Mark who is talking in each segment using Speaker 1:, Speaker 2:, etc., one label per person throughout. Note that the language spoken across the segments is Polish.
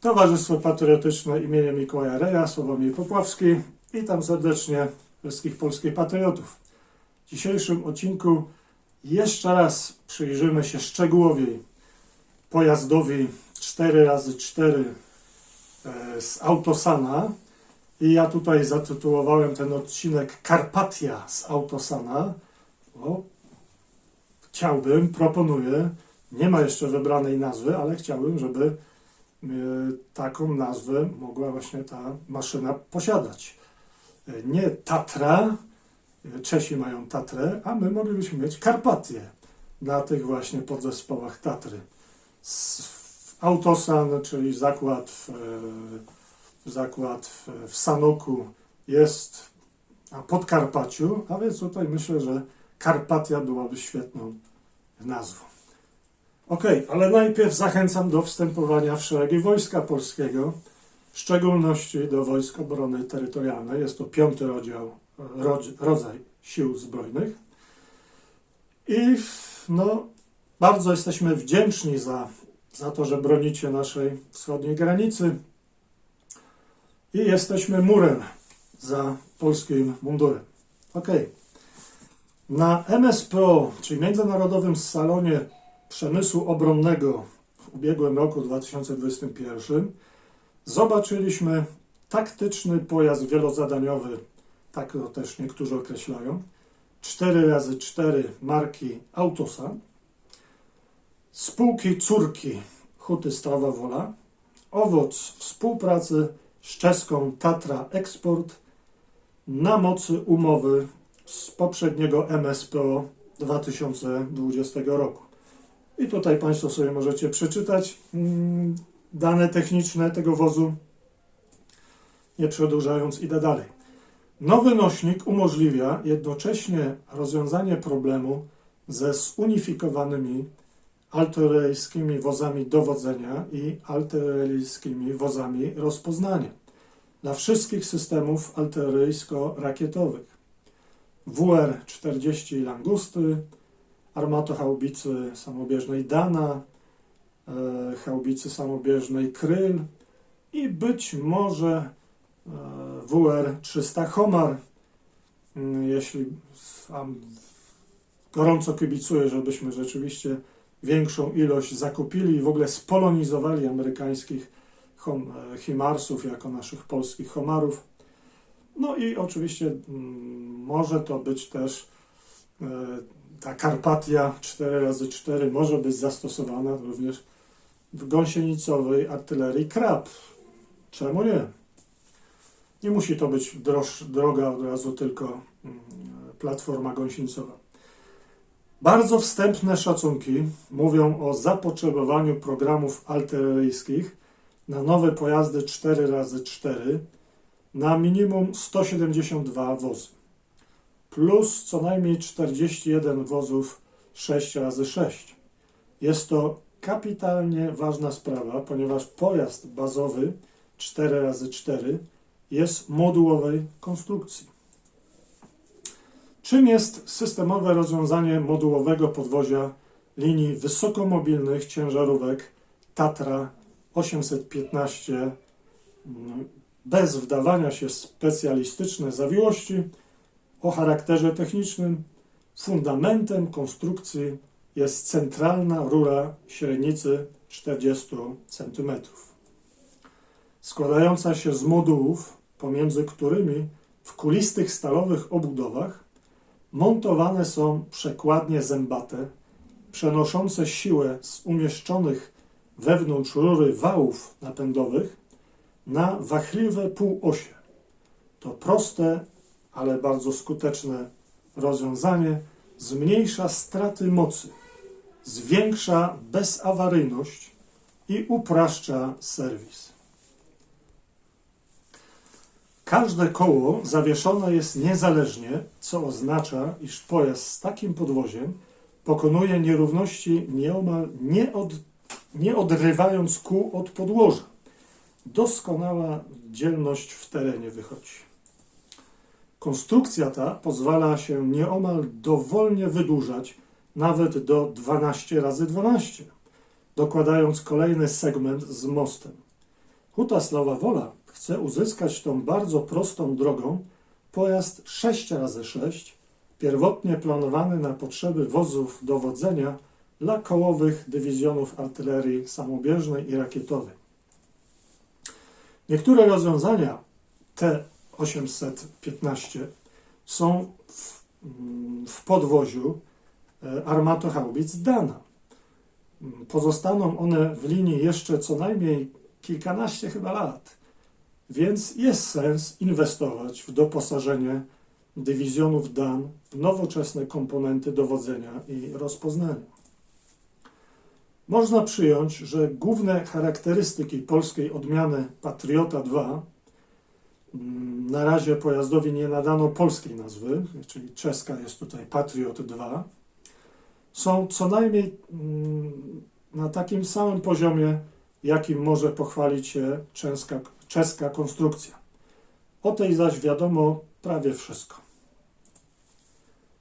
Speaker 1: Towarzystwo Patriotyczne imienia Mikołaja Reja, Sławomir Popławski. Witam serdecznie wszystkich polskich patriotów. W dzisiejszym odcinku jeszcze raz przyjrzymy się szczegółowiej pojazdowi 4x4 e, z Autosana. I ja tutaj zatytułowałem ten odcinek Karpatia z Autosana. O, chciałbym, proponuję, nie ma jeszcze wybranej nazwy, ale chciałbym, żeby taką nazwę mogła właśnie ta maszyna posiadać. E, Nie Tatra, e, Czesi mają Tatrę, a my moglibyśmy mieć Karpatię na tych właśnie podzespołach Tatry. Autosan, czyli zakład w, zakład w, w Sanoku jest na Podkarpaciu, a więc tutaj myślę, że Karpatia byłaby świetną nazwą. Ok, ale najpierw zachęcam do wstępowania w szeregi Wojska Polskiego, w szczególności do Wojsk Obrony Terytorialnej. Jest to piąty rodzaj Sił Zbrojnych. I no, bardzo jesteśmy wdzięczni za, za to, że bronicie naszej wschodniej granicy i jesteśmy murem za polskim mundurem. Ok. Na MSPO, czyli Międzynarodowym Salonie Przemysłu Obronnego w ubiegłym roku 2021 zobaczyliśmy taktyczny pojazd wielozadaniowy, tak to też niektórzy określają, 4x4 marki Autosan, spółki córki Huty Strawa Wola, owoc współpracy z czeską Tatra Export na mocy umowy z poprzedniego MSPO 2020 roku. I tutaj Państwo sobie możecie przeczytać mm, dane techniczne tego wozu. Nie przedłużając, idę dalej. Nowy nośnik umożliwia jednocześnie rozwiązanie problemu ze zunifikowanymi artyleryjskimi wozami dowodzenia i artyleryjskimi wozami rozpoznania dla wszystkich systemów artyleryjsko-rakietowych. WR-40 Langusty, armatochaubicy samobieżnej Dana, e, haubicy samobieżnej Kryl i być może e, WR-300 Homar, Mm, jeśli gorąco kibicuję, żebyśmy rzeczywiście większą ilość zakupili i w ogóle spolonizowali amerykańskich hom, e, Himarsów jako naszych polskich Homarów. No i oczywiście mm, może to być też ta Karpatia 4x4 może być zastosowana również w gąsienicowej artylerii Krab. Czemu nie? Nie musi to być droż, droga od razu tylko mm, platforma gąsienicowa. Bardzo wstępne szacunki mówią o zapotrzebowaniu programów artyleryjskich na nowe pojazdy 4x4 na minimum 172 wozy, plus co najmniej 41 wozów 6x6. Jest to kapitalnie ważna sprawa, ponieważ pojazd bazowy 4x4 jest modułowej konstrukcji. Czym jest systemowe rozwiązanie modułowego podwozia linii wysokomobilnych ciężarówek Tatra 815 mm, bez wdawania się w specjalistyczne zawiłości o charakterze technicznym? Fundamentem konstrukcji jest centralna rura średnicy 40 cm, składająca się z modułów, pomiędzy którymi w kulistych stalowych obudowach montowane są przekładnie zębate, przenoszące siłę z umieszczonych wewnątrz rury wałów napędowych na wachliwe półosie. To proste, ale bardzo skuteczne rozwiązanie zmniejsza straty mocy, zwiększa bezawaryjność i upraszcza serwis. Każde koło zawieszone jest niezależnie, co oznacza, iż pojazd z takim podwoziem pokonuje nierówności nieomal nie, od, nie odrywając kół od podłoża. Doskonała dzielność w terenie wychodzi. Konstrukcja ta pozwala się nieomal dowolnie wydłużać nawet do 12 razy 12, dokładając kolejny segment z mostem. Huta Slawa Wola chce uzyskać tą bardzo prostą drogą pojazd 6x6, pierwotnie planowany na potrzeby wozów dowodzenia dla kołowych dywizjonów artylerii samobieżnej i rakietowej. Niektóre rozwiązania T-815 są w, mm, w podwoziu e, armatohaubic Dana. Mm, Pozostaną one w linii jeszcze co najmniej kilkanaście chyba lat, więc jest sens inwestować w doposażenie dywizjonów Dan w nowoczesne komponenty dowodzenia i rozpoznania. Można przyjąć, że główne charakterystyki polskiej odmiany Patriota 2 mm, na razie pojazdowi nie nadano polskiej nazwy, czyli czeska jest tutaj Patriot 2, są co najmniej mm, na takim samym poziomie, jakim może pochwalić się czeska, czeska konstrukcja. O tej zaś wiadomo prawie wszystko.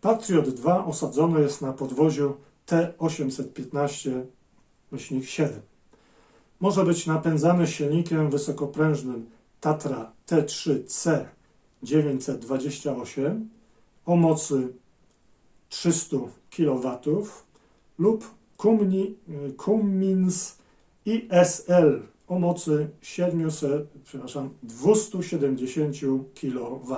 Speaker 1: Patriot 2 osadzony jest na podwoziu T815-7. Może być napędzany silnikiem wysokoprężnym Tatra T3C 928 o mocy 300 kW lub Cummins ISL o mocy 700, przepraszam, 270 kW.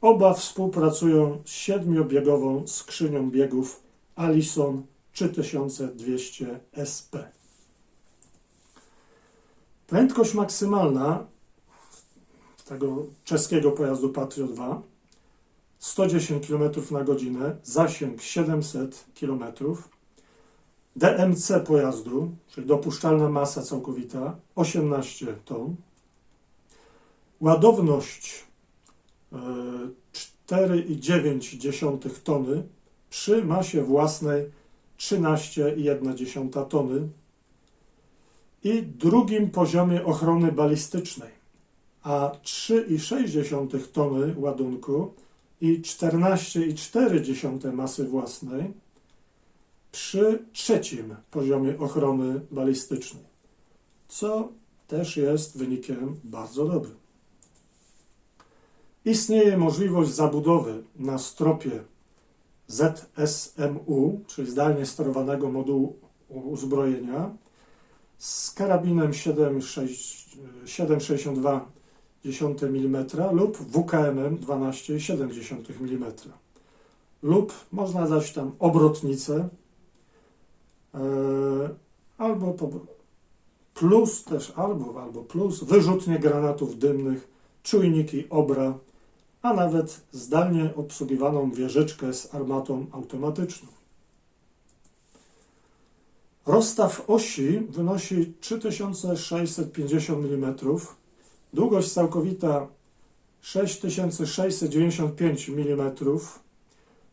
Speaker 1: Oba współpracują z siedmiobiegową skrzynią biegów Allison 3200 SP. Prędkość maksymalna tego czeskiego pojazdu Patriot 2 110 km na godzinę, zasięg 700 km, DMC pojazdu, czyli dopuszczalna masa całkowita 18 ton, ładowność e, 4,9 tony przy masie własnej 13,1 tony i drugim poziomie ochrony balistycznej, a 3,6 tony ładunku i 14,4 masy własnej przy trzecim poziomie ochrony balistycznej, co też jest wynikiem bardzo dobrym. Istnieje możliwość zabudowy na stropie ZSMU, czyli zdalnie sterowanego modułu uzbrojenia, z karabinem 7,62 mm lub WKM 12,7 mm. Lub można dać tam obrotnicę e, albo po, plus też albo, albo plus wyrzutnie granatów dymnych, czujniki obra, a nawet zdalnie obsługiwaną wieżyczkę z armatą automatyczną. Rozstaw osi wynosi 3650 mm, długość całkowita 6695 mm,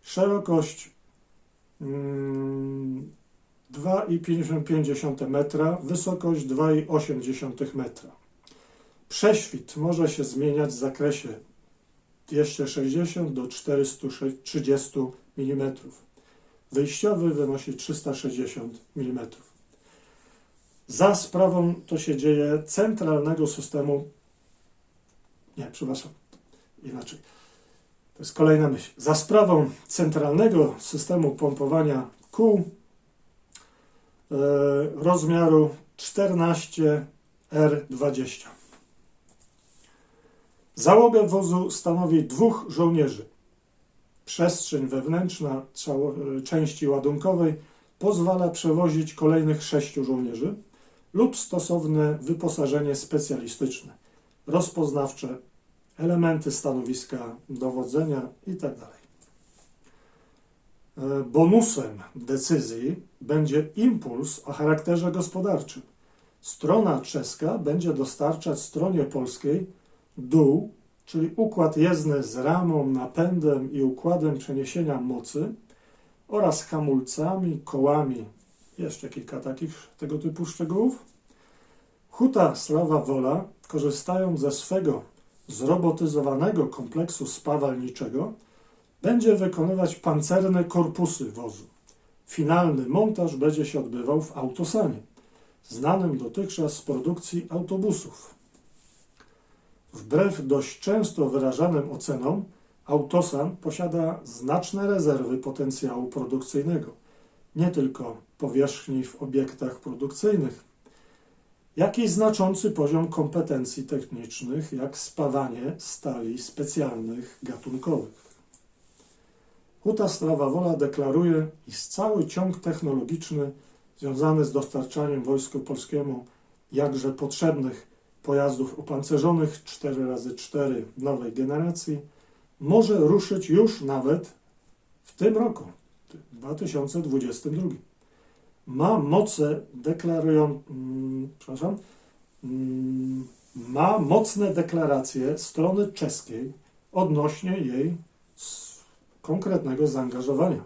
Speaker 1: szerokość mm, 2,55 metra, wysokość 2,8 metra. Prześwit może się zmieniać w zakresie 260 do 430 mm. Wyjściowy wynosi 360 mm. Za sprawą to się dzieje centralnego systemu. Nie, przepraszam, inaczej. To jest kolejna myśl. Za sprawą centralnego systemu pompowania kół e, rozmiaru 14R20. Załogę wozu stanowi dwóch żołnierzy. Przestrzeń wewnętrzna cało- części ładunkowej pozwala przewozić kolejnych sześciu żołnierzy lub stosowne wyposażenie specjalistyczne, rozpoznawcze, elementy stanowiska dowodzenia itd. E, Bonusem decyzji będzie impuls o charakterze gospodarczym. Strona czeska będzie dostarczać stronie polskiej dół, czyli układ jezdny z ramą, napędem i układem przeniesienia mocy oraz hamulcami, kołami, jeszcze kilka takich tego typu szczegółów. Huta Slawa Wola, korzystając ze swego zrobotyzowanego kompleksu spawalniczego, będzie wykonywać pancerne korpusy wozu. Finalny montaż będzie się odbywał w autosanie. znanym dotychczas z produkcji autobusów. Wbrew dość często wyrażanym ocenom, Autosan posiada znaczne rezerwy potencjału produkcyjnego, nie tylko powierzchni w obiektach produkcyjnych, jak i znaczący poziom kompetencji technicznych, jak spawanie stali specjalnych gatunkowych. Huta Strawa Wola deklaruje, iż cały ciąg technologiczny związany z dostarczaniem Wojsku Polskiemu jakże potrzebnych pojazdów opancerzonych 4x4 nowej generacji może ruszyć już nawet w tym roku, 2022. Ma moce deklarują, mm, przepraszam, mm, ma mocne deklaracje strony czeskiej odnośnie jej konkretnego zaangażowania.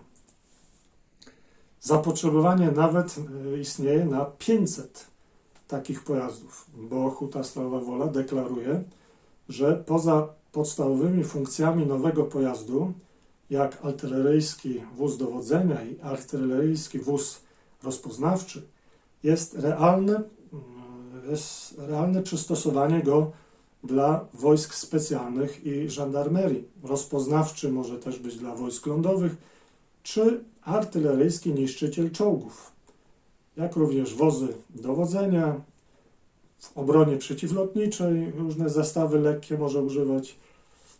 Speaker 1: Zapotrzebowanie nawet y, istnieje na 500 takich pojazdów, bo Huta Strawa Wola deklaruje, że poza podstawowymi funkcjami nowego pojazdu, jak artyleryjski wóz dowodzenia i artyleryjski wóz rozpoznawczy, jest realne, mm, jest realne przystosowanie go dla wojsk specjalnych i żandarmerii. Rozpoznawczy może też być dla wojsk lądowych, czy artyleryjski niszczyciel czołgów, jak również wozy dowodzenia, w obronie przeciwlotniczej różne zestawy lekkie może używać,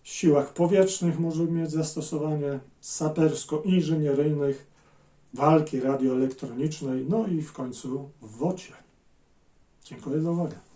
Speaker 1: w siłach powietrznych może mieć zastosowanie, sapersko-inżynieryjnych, walki radioelektronicznej, no i w końcu w WOcie. Dziękuję za uwagę.